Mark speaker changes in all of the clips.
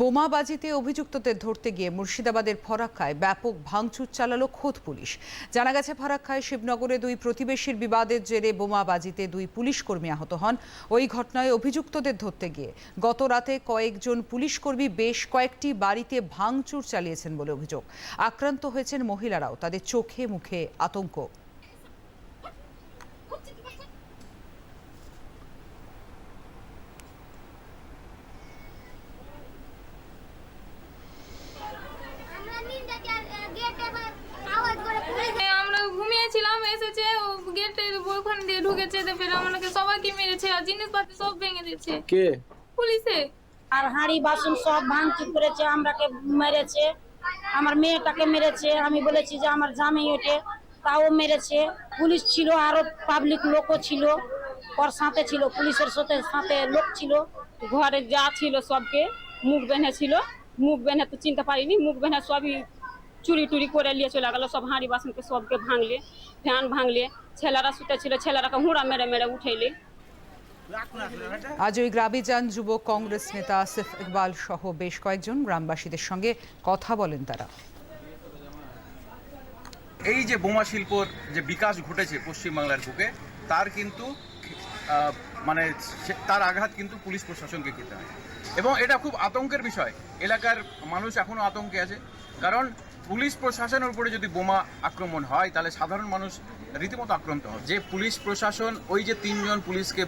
Speaker 1: বোমাবাজিতে অভিযুক্তদের ধরতে গিয়ে মুর্শিদাবাদের ফরাক্কায় ব্যাপক ভাঙচুর চালালো খোদ পুলিশ। জানা গেছে, ফরাক্কায় শিবনগরে দুই প্রতিবেশীর বিবাদের জেরে বোমাবাজিতে দুই পুলিশ কর্মী আহত হন। ওই ঘটনায় অভিযুক্তদের ধরতে গিয়ে গত রাতে কয়েকজন পুলিশ কর্মী বেশ কয়েকটি বাড়িতে ভাঙচুর চালিয়েছেন বলে অভিযোগ। আক্রান্ত হয়েছেন মহিলারাও, তাদের চোখে মুখে আতঙ্ক
Speaker 2: আমরা নিন্দা গেটে আওয়াজ করে পুলিশ
Speaker 3: এ, আমরা ঘুমিয়েছিলাম এসেছে ও গেটের ওখান দিয়ে ঢুকেছে ফের আমাকে সবাইকে মেরেছে আর সব ভেঙে দিয়েছে।
Speaker 4: কে?
Speaker 3: পুলিশে।
Speaker 5: আর হাঁড়ি বাসন সব ভাঙচুর করেছে আমরাকে মেরেছে আমার মেয়েটাকে মেরেছে আমি বলেছি যে আমার জামাই ওঠে তাও মেরেছে পুলিশ ছিল আরও পাবলিক লোকও ছিল ওর সাথে ছিল পুলিশের সাথে সাথে লোক ছিল
Speaker 6: ঘরে যা ছিল সবকে মুখ বেঁধে ছিল মুখ বেঁধে তো চিনতে পারিনি মুখ বেঁধে সবই চুরি টুরি করে নিয়ে চলে গেল সব হাঁড়ি বাসনকে সবকে ভাঙলে ফ্যান ভাঙলে ছেলেরা শুতে ছিল ছেলেরাকে হুঁড়া মেরে মেরে উঠেলে
Speaker 1: আজ ওই গ্রামে যান যুব কংগ্রেস নেতা আসিফ ইকবাল সহ বেশ কয়েকজন গ্রামবাসীদের সঙ্গে কথা বলেন তারা।
Speaker 7: এই যে বোমা শিল্পর যে বিকাশ ঘটেছে পশ্চিমবাংলার বুকে তার কিন্তু আহ, মানে তার আঘাত কিন্তু পুলিশ প্রশাসনকে খেতে হয়। এবং এটা খুব আতঙ্কের বিষয়। এলাকার মানুষ এখনও আতঙ্কে আছে। কারণ পুলিশ প্রশাসনের উপরে যদি বোমা আক্রমণ হয়, তাহলে সাধারণ মানুষ রীতিমতো আক্রান্ত হয় যে পুলিশ প্রশাসন, ওই যে তিনজন পুলিশকে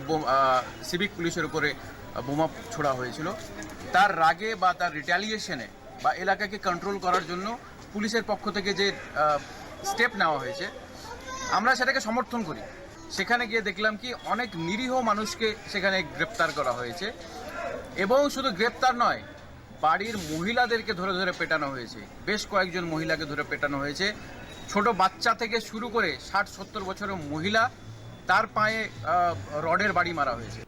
Speaker 7: সিভিক পুলিশের উপরে বোমা ছোড়া হয়েছিল, তার রাগে বা তার রিটালিয়েশনে বা এলাকাকে কন্ট্রোল করার জন্য পুলিশের পক্ষ থেকে যে স্টেপ নেওয়া হয়েছে, আমরা সেটাকে সমর্থন করি। সেখানে গিয়ে দেখলাম কি, অনেক নিরীহ মানুষকে সেখানে গ্রেপ্তার করা হয়েছে। এবং শুধু গ্রেপ্তার নয় বাড়ির মহিলাদেরকে ধরে ধরে পেটানো হয়েছে। বেশ কয়েকজন মহিলাকে ধরে পেটানো হয়েছে। ছোট বাচ্চা থেকে শুরু করে ষাট সত্তর বছরের মহিলা তার পায়ে রডের বাড়ি মারা হয়েছে।